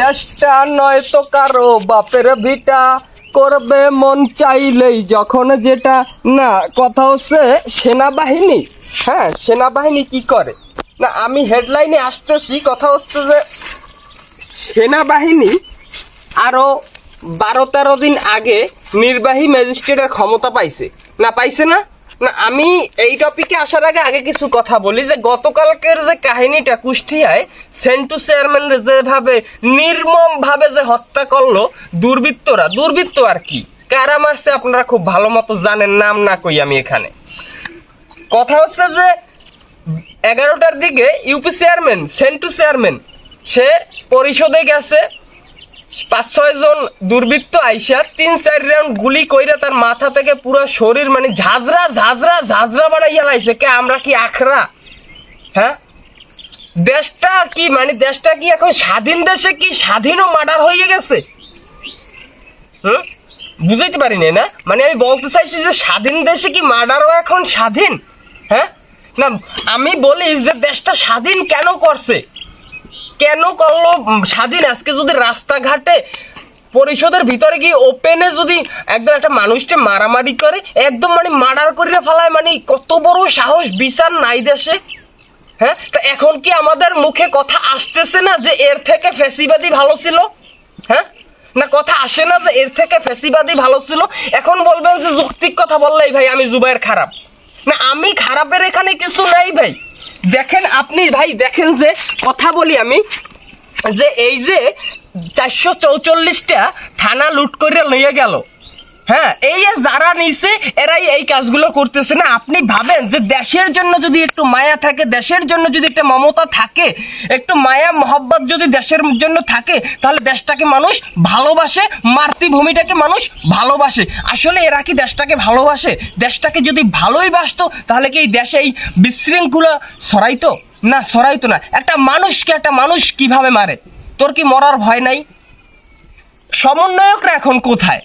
দেশটা নয় তো কারও বাপের ভিটা। করবে মন চাইলেই যখন যেটা। না, কথা হচ্ছে সেনাবাহিনী। হ্যাঁ সেনাবাহিনী কি করে? না, আমি হেডলাইনে আসতেছি, কথা হচ্ছে যে সেনাবাহিনী আরও বারো তেরো দিন আগে নির্বাহী ম্যাজিস্ট্রেটের ক্ষমতা পাইছে। না পাইছে না? আমি এই টপিকে আসার আগে আগে কিছু কথা বলি যে গতকালকের যে কাহিনীটা কুষ্টিয়ায় সেন্টু চেয়ারম্যান যেভাবে নির্মম ভাবে যে হত্যা করল, দুর্বৃত্তরা, দুর্বৃত্ত আর কি? কারা মারছে আপনারা খুব ভালো মতো জানেন, নাম না কই আমি এখানে। কথা হচ্ছে যে এগারোটার দিকে U P chairman, Sentu chairman, সে পরিষদে গেছে পাঁচ ছয় জন দুর্বৃত্ত আইসা তিন, চার রাউন্ড গুলি কইরা তার মাথা থেকে পুরো শরীর মানে ঝাঁঝরা ঝাঁঝরা ঝাঁঝরা বানাইয়া লাইছে। কে, আমরা কি আখরা হ্যাঁ? দেশটা কি মানে দেশটা কি এখন স্বাধীন দেশে কি স্বাধীনও মার্ডার হয়ে গেছে? হুম? বুঝাইতে পারিনি না? মানে আমি বলতে চাইছি যে স্বাধীন দেশে কি মার্ডারও এখন স্বাধীন? হ্যাঁ? না, আমি বলি যে দেশটা স্বাধীন কেন করছে? কেন করল? স্বাধীন আজকে যদি রাস্তাঘাটে পরিষদের ভিতরে গিয়ে ওপেনে যদি একদম একটা মানুষকে মারামারি করে, একদম মানে মার্ডার করিয়া ফেলায় মানে কত বড় সাহস, বিচার নাই দেশে। হ্যাঁ? তা এখন কি আমাদের মুখে কথা আসতেছে না যে এর থেকে ফেসিবাদী ভালো ছিল? হ্যাঁ? না কথা আসে না যে এর থেকে ফেসিবাদী ভালো ছিল? এখন বলবেন যে যৌক্তিক কথা বললেই ভাই, আমি জুবাইর খারাপ। না, আমি খারাপের এখানে কিছু নাই ভাই। দেখেন আপনি ভাই, দেখেন যে কথা বলি আমি, যে এই যে চারশো চৌচল্লিশটা থানা লুট করে নিয়ে গেল। হ্যাঁ এই যে যারা নিছে, এরাই এই কাজগুলো করতেছে না। আপনি ভাবেন যে দেশের জন্য যদি একটু মায়া থাকে, দেশের জন্য যদি একটা মমতা থাকে, একটু মায়া, মহব্বত যদি দেশের জন্য থাকে, তাহলে দেশটাকে মানুষ ভালোবাসে, মাতৃভূমিটাকে মানুষ ভালোবাসে। আসলে এরা কি দেশটাকে ভালোবাসে? দেশটাকে যদি ভালোই বাসতো, তাহলে কি এই দেশে এই বিশৃঙ্খলা সরাইতো না সরাইতো না। একটা মানুষকে একটা মানুষ কীভাবে মারে? তোর কি মরার ভয় নাই? সমন্বয়করা এখন কোথায়?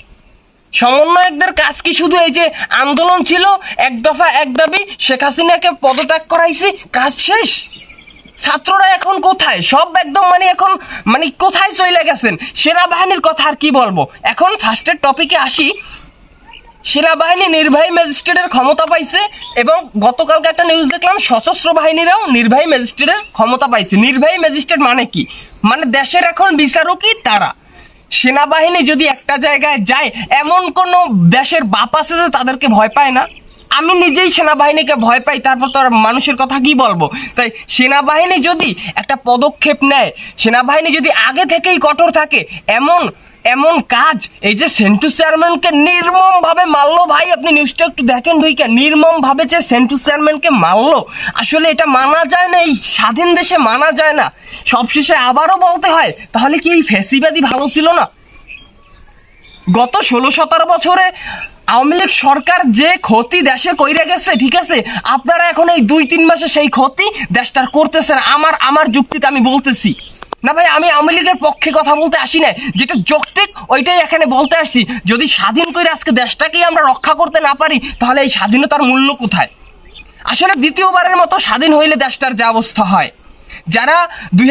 সমন্বয়কদের কাজ কি শুধু এই যে আন্দোলন ছিল? এক দফা এক দাবি, শেখ হাসিনাকে পদত্যাগ করাইছি, কাজ শেষ? ছাত্ররা এখন কোথায়? সব একদম মানে এখন মানে কোথায় চলে গেছেন? সেনাবাহিনীর কথা আর কি বলব? এখন ফার্স্টের টপিকে আসি। সেনাবাহিনী নির্বাহী ম্যাজিস্ট্রেটের ক্ষমতা পাইছে এবং গতকালকে একটা নিউজ দেখলাম, সশস্ত্র বাহিনীরাও নির্বাহী ম্যাজিস্ট্রেটের ক্ষমতা পাইছে। নির্বাহী ম্যাজিস্ট্রেট মানে কি? মানে দেশের এখন বিচারকই তারা। সেনাবাহিনী যদি একটা জায়গায় যায়, এমন কোনো দেশের বাপ আছে যে তাদেরকে ভয় পায় না? আমি নিজেই সেনাবাহিনীকে ভয় পাই, তারপর তো আর মানুষের কথা কি বলব? তাই সেনাবাহিনী যদি একটা পদক্ষেপ নেয়, সেনাবাহিনী যদি আগে থেকেই কঠোর থাকে, এমন এমন কাজ, এই যে সেন্টু চেয়ারম্যানকে নির্মম ভাবে মারলো ভাই, আপনি নিউজটা একটু দেখেন ঢুইকা নির্মম ভাবে যে সেন্টু চেয়ারম্যানকে মারলো, আসলে এটা মানা যায় না, এই স্বাধীন দেশে মানা যায় না। সবশেষে আবারও বলতে হয়, তাহলে কি এই ফেসিবাদী ভালো ছিল না? গত ষোলো সতেরো বছরে আওয়ামী লীগ সরকার যে ক্ষতি দেশে কইরে গেছে, ঠিক আছে? আপনারা এখন এই দুই তিন মাসে সেই ক্ষতি দেশটার করতেছেন, আমার আমার যুক্তিতে আমি বলতেছি। না ভাই, আমি আওয়ামী লীগের পক্ষে কথা বলতে আসি না যেটা যৌক্তিক, ওইটাই এখানে বলতে আসছি। যদি স্বাধীন করে আজকে দেশটাকেই আমরা রক্ষা করতে না পারি, তাহলে এই স্বাধীনতার মূল্য কোথায়? আসলে দ্বিতীয়বারের মতো স্বাধীন হইলে দেশটার যা অবস্থা হয়। যারা দুই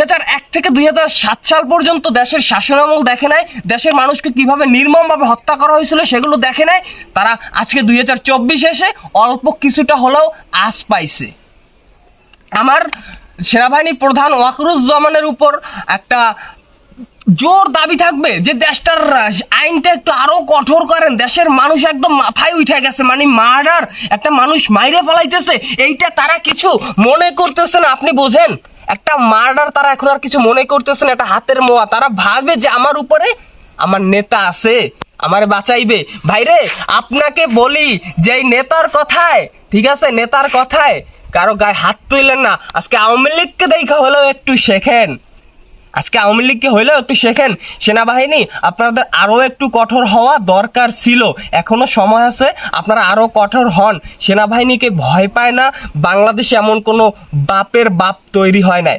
থেকে দুই হাজার সাত সাল পর্যন্ত দেশের শাসনামল দেখে নাই, দেশের মানুষকে কীভাবে নির্মমভাবে হত্যা করা হয়েছিল সেগুলো দেখে নাই, তারা আজকে দুই হাজার এসে অল্প কিছুটা হলেও আশ পাইছে। আমার সেনাবাহিনী প্রধান ওয়াকরুজ্জামানের উপর একটা জোর দাবি থাকবে যে দেশটার আইনটা একটু আরও কঠোর করেন। দেশের মানুষ একদম মাথায় উঠে গেছে মানে মার্ডার একটা মানুষ মাইরে ফেলাইতেছে, এইটা তারা কিছু মনে করতেছে না। আপনি বোঝেন, একটা মার্ডার তারা এখন আর কিছু মনে করতেছে না, একটা হাতের মোয়া। তারা ভাবে যে আমার উপরে আমার নেতা আছে, আমার বাঁচাইবে। ভাইরে, আপনাকে বলি যে নেতার কথায়, ঠিক আছে, নেতার কথায় কারও গায়ে হাত তুললেন না। আজকে আওয়ামী লীগকে দেখা হলেও একটু শেখেন। আজকে আওয়ামী লীগকে হইলেও একটু শেখেন। সেনাবাহিনী, আপনাদের আরও একটু কঠোর হওয়া দরকার ছিল। এখনও সময় আছে, আপনারা আরও কঠোর হন। সেনাবাহিনীকে ভয় পায় না, বাংলাদেশে এমন কোনো বাপের বাপ তৈরি হয় নাই।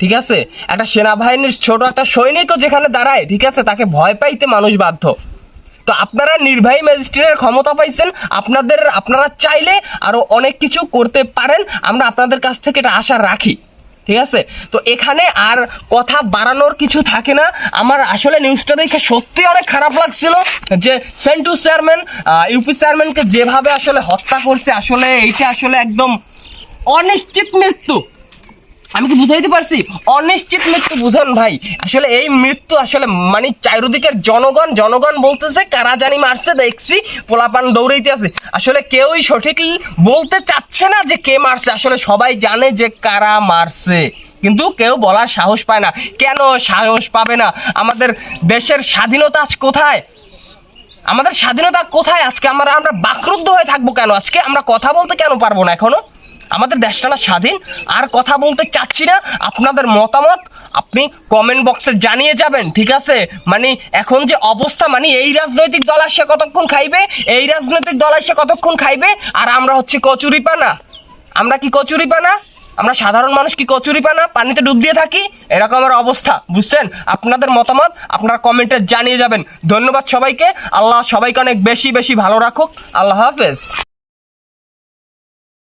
ঠিক আছে? একটা সেনাবাহিনীর ছোট একটা সৈনিকও যেখানে দাঁড়ায়, ঠিক আছে? তাকে ভয় পাইতে মানুষ বাধ্য। তো আপনারা নির্বাহী ম্যাজিস্ট্রেটের ক্ষমতা পাইছেন, আপনাদের, আপনারা চাইলে আরও অনেক কিছু করতে পারেন, আমরা আপনাদের কাছ থেকে এটা আশা রাখি। ঠিক আছে? তো এখানে আর কথা বাড়ানোর কিছু থাকে না। আমার আসলে নিউজটা দেখে সত্যি অনেক খারাপ লাগছিল যে সেন্টু চেয়ারম্যান ইউপি চেয়ারম্যানকে যেভাবে আসলে হত্যা করছে, আসলে এইটা আসলে একদম অনিশ্চিত মৃত্যু। আমি কি বুঝাইতে পারছি? অনিশ্চিত মৃত্যু, বুঝেন ভাই। আসলে এই মৃত্যু আসলে মানে চারিদিকের জনগণ জনগণ বলতেছে, কারা জানি মারছে, দেখছি, পোলাপান দৌড়াইতে আছে। আসলে কেউই সঠিক বলতে চাচ্ছে না যে কে মারছে। আসলে সবাই জানে যে কারা মারছে। কিন্তু কেউ বলার সাহস পায় না। কেন সাহস পাবে না? আমাদের দেশের স্বাধীনতা আজ কোথায়? আমাদের স্বাধীনতা কোথায়? আজকে আমরা আমরা বাকরুদ্ধ হয়ে থাকব কেন? আজকে আমরা কথা বলতে কেন পারব না এখনও? আমাদের দেশটা না স্বাধীন, আর কথা বলতে চাচ্ছি না। আপনাদের মতামত আপনি কমেন্ট বক্সে জানিয়ে যাবেন, ঠিক আছে? মানে এখন যে অবস্থা মানে এই রাজনৈতিক দল আসে কতক্ষণ খাইবে? এই রাজনৈতিক দল আসে কতক্ষণ খাইবে? আর আমরা হচ্ছে কচুরি পানা আমরা কি কচুরি পানা আমরা সাধারণ মানুষ কি কচুরি পানা পানিতে ডুব দিয়ে থাকি? এরকম আমার অবস্থা, বুঝছেন? আপনাদের মতামত আপনারা কমেন্টে জানিয়ে যাবেন। ধন্যবাদ সবাইকে। আল্লাহ সবাইকে অনেক বেশি বেশি ভালো রাখুক। আল্লাহ হাফেজ।